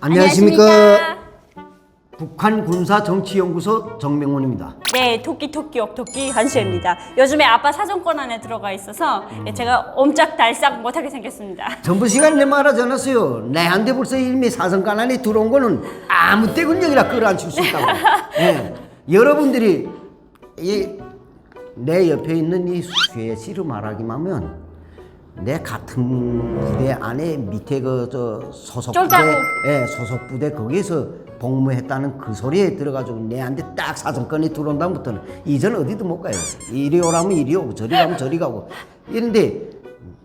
안녕하십니까. 북한 군사 정치 연구소 정명훈입니다. 네, 토끼 토끼 옥토끼 한수입니다. 요즘에 아빠 사정권 안에 들어가 있어서 예, 제가 옴짝달싹 못하게 생겼습니다. 전부 시간 내 말하지 않았어요. 내한테 벌써 이미 사성간 안에 들어온 거는 아무 때 군력이라 끌어안칠 수 있다고. 예. 여러분들이 이 내 옆에 있는 이 쇠씨로 말하기만 하면 내 같은 부대 안에 밑에 그 저 소속 부대. 예, 소속 부대 거기서 복무했다는 그 소리에 들어가지고 내한테 딱 사정권이 들어온 다음부터는 이전 어디도 못 가요. 이리 오라면 이리 오고 저리 가면 저리 가고 이런데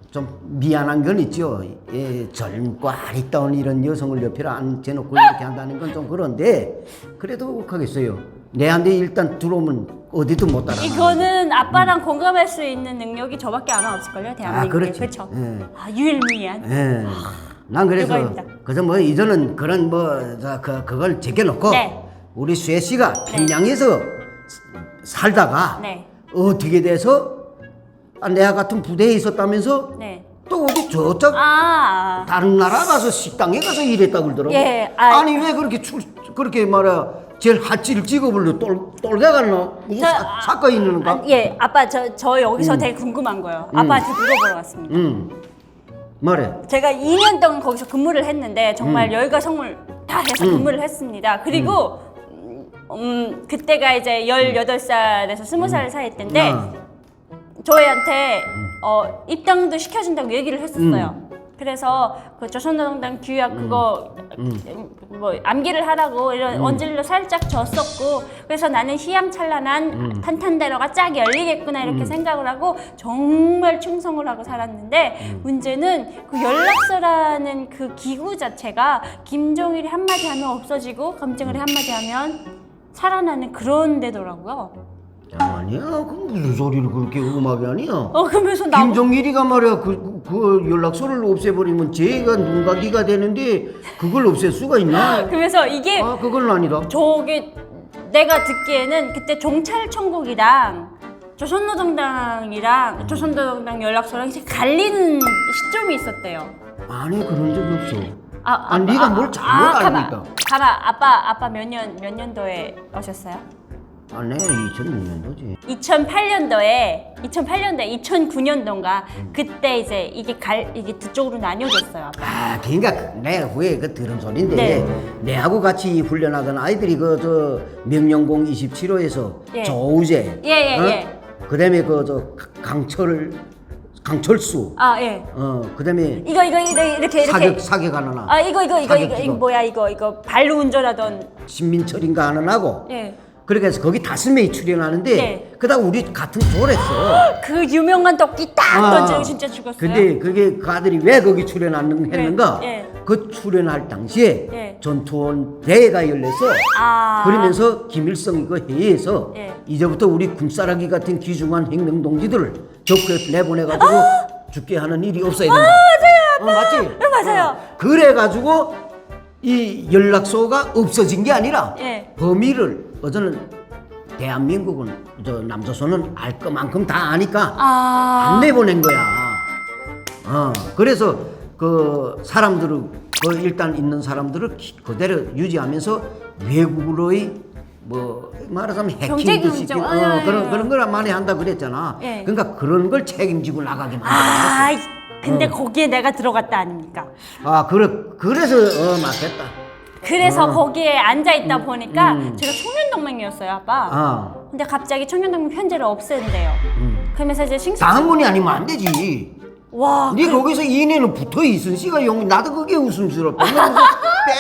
좀 미안한 건 있죠. 예, 젊고 아리따운 이런 여성을 옆에 앉혀놓고 이렇게 한다는 건 좀 그런데 그래도 하겠어요. 내한테 일단 들어오면 어디도 못 따라가. 이거는 아빠랑 공감할 수 있는 능력이 저밖에 아마 없을걸요, 대한민국에. 그렇지. 그렇죠. 예. 아, 유일무이한. 예. 난 그래서 이거입니다. 그래서 뭐 이전은 그런 뭐그 그걸 제껴놓고 네. 우리 쇠 씨가 평양에서 살다가 네. 어떻게 돼서 아, 내가 같은 부대에 있었다면서 네. 또 어디 저쪽 아, 다른 나라 가서 식당에 가서 일했다 그러더라고. 예, 아- 아니 왜 그렇게 출 그렇게 말이야 제일 핫질 직업을 똘 똘게 갔나? 무슨 저- 사, 사건 있는가? 아, 예, 아빠 저, 저 여기서 되게 궁금한 거예요. 아빠한테 물어보러 왔습니다. 응. 말해. 제가 2년 동안 거기서 근무를 했는데 정말 열과 성물 다 해서 근무를 했습니다. 그리고 음, 음, 그때가 이제 18살에서 20살 사이 때인데 아. 저희한테 어, 입당도 시켜준다고 얘기를 했었어요. 그래서 그 조선노동당 규약 그거 뭐 암기를 하라고 이런 원질로 살짝 줬었고 그래서 나는 희암찬란한 탄탄대로가 쫙 열리겠구나 이렇게 생각을 하고 정말 충성을 하고 살았는데 문제는 그 연락서라는 그 기구 자체가 김정일이 한마디 하면 없어지고 김정일이 한마디 하면 살아나는 그런 데더라고요. 아니야. 그 무슨 소리를 그렇게 음하게 하냐? 어 그러면서 나 김정일이가 말이야 그, 그 연락소를 없애버리면 제가 눈가기가 되는데 그걸 없앨 수가 있나? 그러면서 이게 아 그건 아니다. 저게 내가 듣기에는 그때 종찰 천국이랑 조선노동당이랑 조선노동당 연락소랑 이제 갈리는 시점이 있었대요. 아니 그런 적이 없어. 아, 아, 네가 뭘 잘못 가만, 알고 있다. 가만, 아빠, 아빠 몇 년, 몇 년도에 오셨어요? 아, 네 2006년도지. 2008년도에, 2008년도에, 2009년도인가 음. 그때 이제 이게 갈, 이게 두 쪽으로 나뉘어졌어요. 아, 그러니까 내 후에 그 들은 소리인데 네. 내하고 같이 훈련하던 아이들이 그 저 명령공 27호에서 예. 조우재, 예, 예, 어? 예. 그다음에 그 저 강철 강철수, 아, 예. 어, 그다음에 이거, 이거, 이거 이렇게, 이렇게. 사격 사격하는 아, 아, 이거, 이거, 이거, 사격 이거, 기록. 이거 뭐야, 이거, 이거 발로 운전하던. 신민철인가 하는 하고 예. 그렇게 해서 거기 다섯 명이 출연하는데 네. 그다음 우리 같은 조랬어. 그 유명한 토끼 딱 아, 던지고 진짜 죽었어요. 근데 그게 그 아들이 왜 거기 출연했는가? 예. 그 출연할 당시에 예. 전투원 대회가 열려서 아. 그러면서 김일성 이거 회의에서 예. 이제부터 우리 군사라기 같은 귀중한 혁명 동지들을 적에 내보내가지고 죽게 하는 일이 없어야 된다. 아, 맞아요, 맞지? 네, 맞아요. 어, 그래가지고 이 연락소가 없어진 게 아니라 예. 범위를 어저는 대한민국은 저 남조선은 알 것만큼 다 아니까 아. 안 내보낸 거야. 어, 그래서 그 사람들을 그 일단 있는 사람들을 기- 그대로 유지하면서 외국으로의 뭐 말하자면 해킹도 시키고 경쟁, 어, 아, 예, 그런 예. 그런 걸 많이 한다 그랬잖아. 예. 그러니까 그런 걸 책임지고 나가게 만들어. 아, 이- 어. 근데 거기에 내가 들어갔다 아닙니까? 아, 그래 그래서 어 맞겠다. 그래서 어. 거기에 앉아 있다 보니까 제가 청년동맹이었어요, 아빠. 아, 근데 갑자기 청년동맹 편제를 없앤대요. 음. 그러면서 이제 싱스 당원이 아니면 안 되지. 와, 네 거기서 이내는 붙어 있은 씨가 용 나도 그게 웃음스럽다.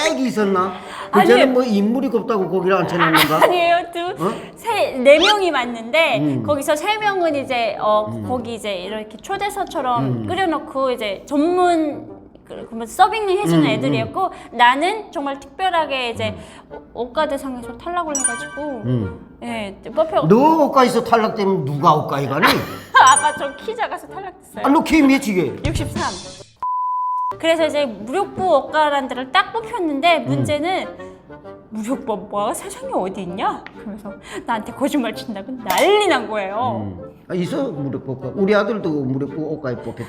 백이 있었나? 아니. 그때는 뭐 인물이 없다고 거기를 앉혀놨는가? 아니에요, 어? 두세네 명이 맞는데 음. 거기서 세 명은 이제 어 거기 이제 이렇게 초대서처럼 음. 끓여놓고 이제 전문 그, 그뭐 서빙 해주는 음, 애들이었고 나는 정말 특별하게 이제 옷가대상에서 탈락을 해가지고 음. 예 뽑혀 너 옷가에서 탈락되면 누가 옷가에 가니? 아까 저키 작아서 탈락됐어요. 아, 너 키 몇이게? 63. 그래서 이제 무력부 옷가란 데를 딱 뽑혔는데 문제는 무력부 뭐가 세상에 어디 있냐? 그러면서 나한테 거짓말 친다고 난리 난 거예요. 음. 아, 있어 무릎 뽑고 우리 아들도 무릎 뽑고 옷가에 뽑혔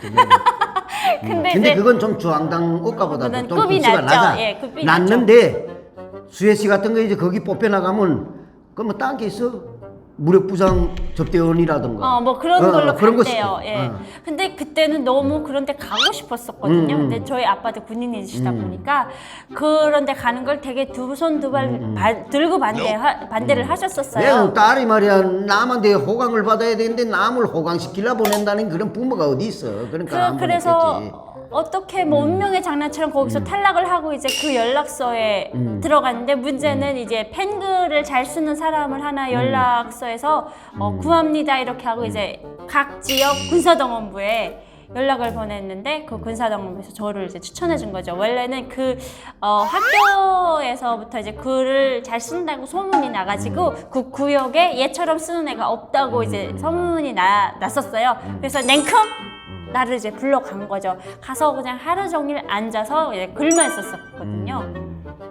더니 근데 근데 이제 그건 좀 주황당 옷가보다도 그거는 좀 급이 급수가 낮죠. 낮아. 예, 급이 낮는데 수혜 씨 같은 거 이제 거기 뽑혀 나가면 그뭐 딴게 있어? 무력부장 접대원이라든가. 어, 뭐 그런 어, 걸로 그런 거 갔대요. 예. 어. 근데 그때는 너무 그런 데 가고 싶었었거든요. 음, 음. 근데 저희 아빠도 군인이시다 보니까 그런 데 가는 걸 되게 두 손 두발 음, 들고 반대 하, 반대를 내 하셨었어요. 딸이 말이야 남한테 호강을 받아야 되는데 남을 호강시키려 보낸다는 그런 부모가 어디 있어. 그러니까 안 그, 래서 보냈겠지. 어떻게 뭐 운명의 장난처럼 거기서 음. 탈락을 하고 이제 그 연락서에 들어갔는데 문제는 이제 팬글을 잘 쓰는 사람을 음. 하나 연락서 에서 어, 구합니다 이렇게 하고 이제 각 지역 군사동원부에 연락을 보냈는데 그 군사동원부에서 저를 이제 추천해 준 거죠. 원래는 그 어, 학교에서부터 이제 글을 잘 쓴다고 소문이 나가지고 음. 그 구역에 얘처럼 쓰는 애가 없다고 이제 소문이 나, 났었어요. 음. 그래서 냉큼 나를 이제 불러간 거죠. 가서 그냥 하루 종일 앉아서 글만 썼었거든요.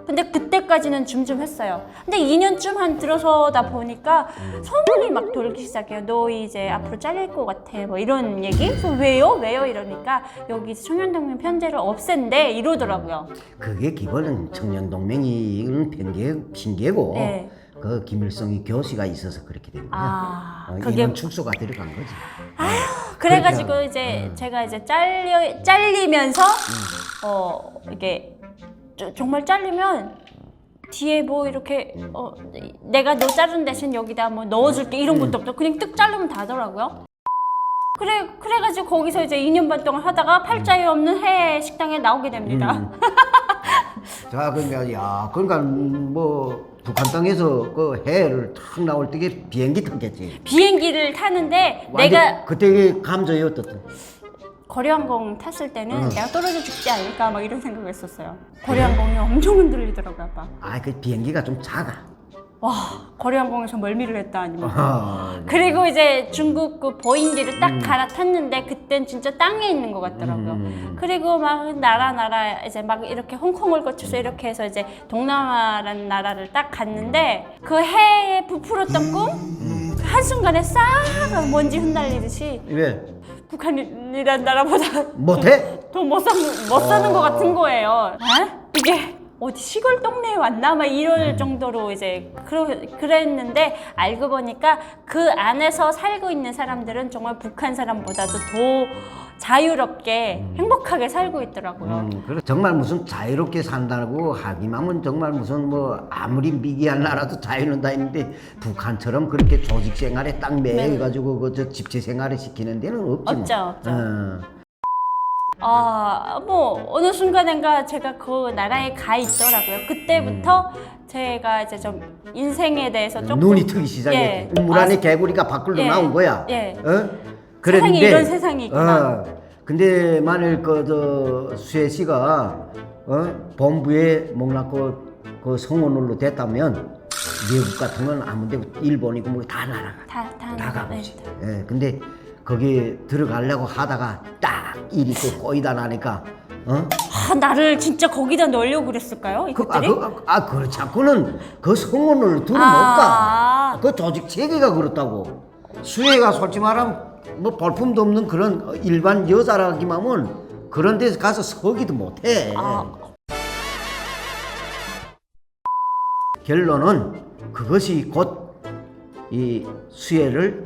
근데 그때까지는 줌줌했어요. 근데 2년쯤 한 들어서다 보니까 소문이 막 돌기 시작해요. 너 이제 앞으로 잘릴 것 같아. 뭐 이런 얘기? 그래서 왜요? 왜요? 이러니까 여기 청년동맹 편제를 없앤대 이러더라고요. 그게 기본은 청년동맹이 이건 핑계, 핑계고 네. 그 김일성이 교시가 있어서 그렇게 된 거야. 아, 어, 그게 이런 축소가 들어간 거지. 그래가지고 그러니까, 이제 제가 이제 잘려 잘리면서 어 이게 저- 정말 잘리면 뒤에 뭐 이렇게 어 내가 너 자른 대신 여기다 뭐 넣어줄게 이런 것도 없고 그냥 뜩 자르면 다더라고요. 그래 그래가지고 거기서 이제 2년 반 동안 하다가 팔자에 없는 해 식당에 나오게 됩니다. 자, 그러니까 야, 그러니까 뭐 북한 땅에서 그 해를 탁 나올 때 비행기 탔겠지. 비행기를 타는데 완전 내가 그때 감정이 어떻든. 거리항공 탔을 때는 내가 떨어져 죽지 않을까 막 이런 생각을 했었어요. 거리항공이 엄청 흔들리더라고요, 아빠. 아, 그 비행기가 좀 작아. 와 거리항공에서 멀미를 했다 아니면 아, 그리고 이제 중국 그 보잉기를 음. 딱 갈아탔는데 그땐 진짜 땅에 있는 것 같더라고요. 그리고 막 나라 나라 이제 막 이렇게 홍콩을 거쳐서 이렇게 해서 이제 동남아라는 나라를 딱 갔는데 그 해에 부풀었던 꿈 한순간에 싹 먼지 흩날리듯이 왜 북한이란 나라보다 못해? 더 못 사는 못 사는 것 같은 거예요. 어? 이게 어디 시골 동네에 왔나 막 이럴 정도로 이제 그러, 그랬는데 알고 보니까 그 안에서 살고 있는 사람들은 정말 북한 사람보다도 더 자유롭게 행복하게 살고 있더라고요. 음, 그래 정말 무슨 자유롭게 산다고 하기만은 정말 무슨 뭐 아무리 미개한 나라도 자유는 다 있는데 북한처럼 그렇게 조직 생활에 딱 매여가지고 그저 집체 생활을 시키는 데는 없지. 뭐. 없죠, 없죠. 어. 아, 뭐 어느 순간인가 제가 그 나라에 가 있더라고요. 그때부터 제가 이제 좀 인생에 대해서 조금 눈이 트기 시작했지. 예. 물 안에 개구리가 밖으로 예. 나온 거야. 예. 어? 세상에 이런 세상이 있구나. 어, 근데 만일 그저 수혜 씨가 어? 본부에 목락고 그 성원으로 됐다면 미국 같은 건 아무데 일본이고 뭐 다 날아가. 다, 다, 다 가보지. 네. 예, 근데 거기 들어가려고 하다가 딱 일이 또 꼬이다 나니까 어? 아, 나를 진짜 거기다 넣으려고 그랬을까요? 그, 아, 이것들이? 그, 아, 그렇지 않고는 그 두고 아. 못 가. 그 조직 체계가 그렇다고. 수혜가 솔직히 말하면 뭐 볼품도 없는 그런 일반 여자라기만 하면 그런 데서 가서 서기도 못 해. 아, 결론은 그것이 곧 이 수혜를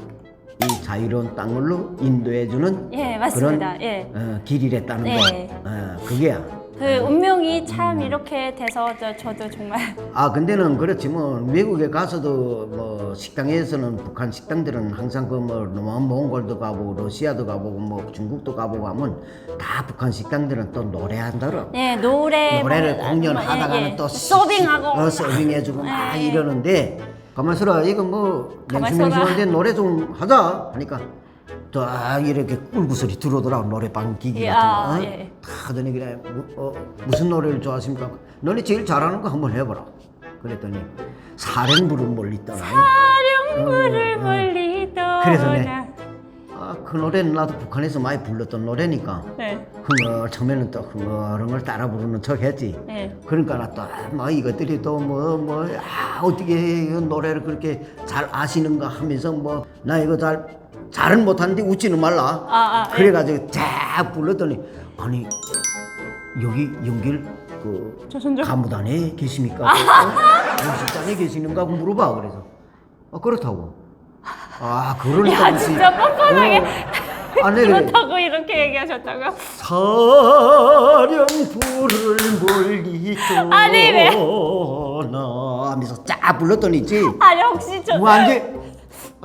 이 자유로운 땅으로 인도해주는 예, 맞습니다. 그런 예. 어, 길이랬다는 네. 거. 어, 그게야. 그 운명이 참 이렇게 돼서 저, 저도 정말 아 근데는 그렇지 뭐 외국에 가서도 뭐 식당에서는 북한 식당들은 항상 그뭐 몽골도 가보고 러시아도 가보고 뭐 중국도 가보고 하면 다 북한 식당들은 또 노래한다러 예, 노래 노래를 뭐, 공연하다가는 예, 예. 또 서빙하고 어, 서빙해주고 막 예, 예. 이러는데 가만 있어라 이거 뭐 가만 있어라. 맹수맹수한데 노래 좀 하자 하니까 딱 이렇게 꿀구슬이 들어오더라고 노래방 기기 예, 같은 거 아, 어? 예. 다 하더니 그래 뭐, 어, 무슨 노래를 좋아하십니까? 너네 제일 잘하는 거 한번 해봐라 그랬더니 사령부를 몰리더라 사령부를 멀리 떠나 그래서 내- 아, 그 노래는 나도 북한에서 많이 불렀던 노래니까 네. 흥얼 처음에는 또 흥얼흥얼 따라 부르는 척 했지 네. 그러니까 나또뭐 이것들이 또 뭐 뭐 아, 어떻게 이 노래를 그렇게 잘 아시는가 하면서 뭐 나 이거 잘 잘은 못하는데 웃지는 말라. 아, 아, 그래가지고 쫙 불렀더니 아니 여기 연길 그 조선족? 가무단에 계십니까? 어? 연습단에 계시는가 물어봐 그래서 아 그렇다고. 아 그러니까 야, 무슨- 진짜 뻔뻔하게. 어. 아, 네, 그래. 그렇다고 이렇게 얘기하셨다고요? 사령부를 멀리 아니, 왜? 떠나 하면서 쫙 불렀더니 있지 아니 혹시 저 완전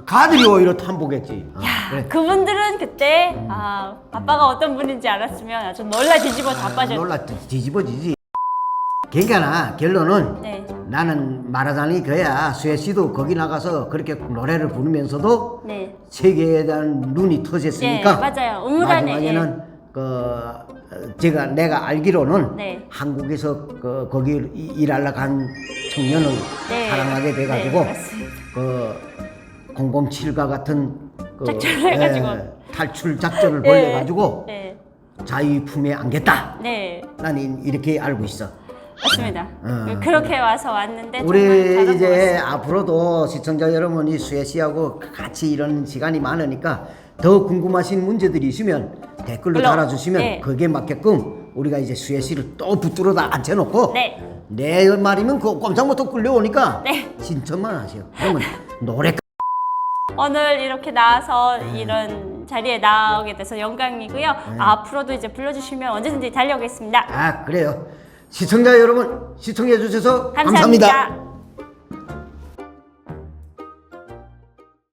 가들이 오히려 탐복했지 아, 그래. 그분들은 그때 아 아빠가 어떤 분인지 알았으면 아주 놀라 뒤집어 자빠졌. 놀라 뒤- 뒤집어지지 그러니까 결론은 네. 나는 말하자니 그야 수혜 씨도 거기 나가서 그렇게 노래를 부르면서도 네. 세계에 대한 눈이 터졌으니까 예, 맞아요. 우물안에, 마지막에는 그 어, 제가 내가 알기로는 네. 한국에서 그 거기 이- 일하러 간 청년을 네. 사랑하게 돼가지고 네, 맞습니다. 그 007과 같은 그 작전을 해가지고. 탈출 작전을 네. 벌여가지고 네. 자유 품에 안겠다. 네. 나는 이렇게 알고 있어. 맞습니다. 어. 그렇게 와서 왔는데 정말 우리 잘한 이제 같습니다. 앞으로도 시청자 여러분이 수혜 씨하고 같이 이런 시간이 많으니까 더 궁금하신 문제들이 있으면 댓글로 물론, 달아주시면 네. 거기에 맞게끔 우리가 이제 수혜 씨를 또 붙들어다 앉혀놓고 네. 내 말이면 그 꼼짝부터 끌려오니까 네. 신청만 하세요. 그러면 노래 오늘 이렇게 나와서 이런 자리에 나오게 돼서 영광이고요. 네. 앞으로도 이제 불러주시면 언제든지 달려오겠습니다. 아 그래요. 시청자 여러분 시청해 주셔서 감사합니다. 감사합니다.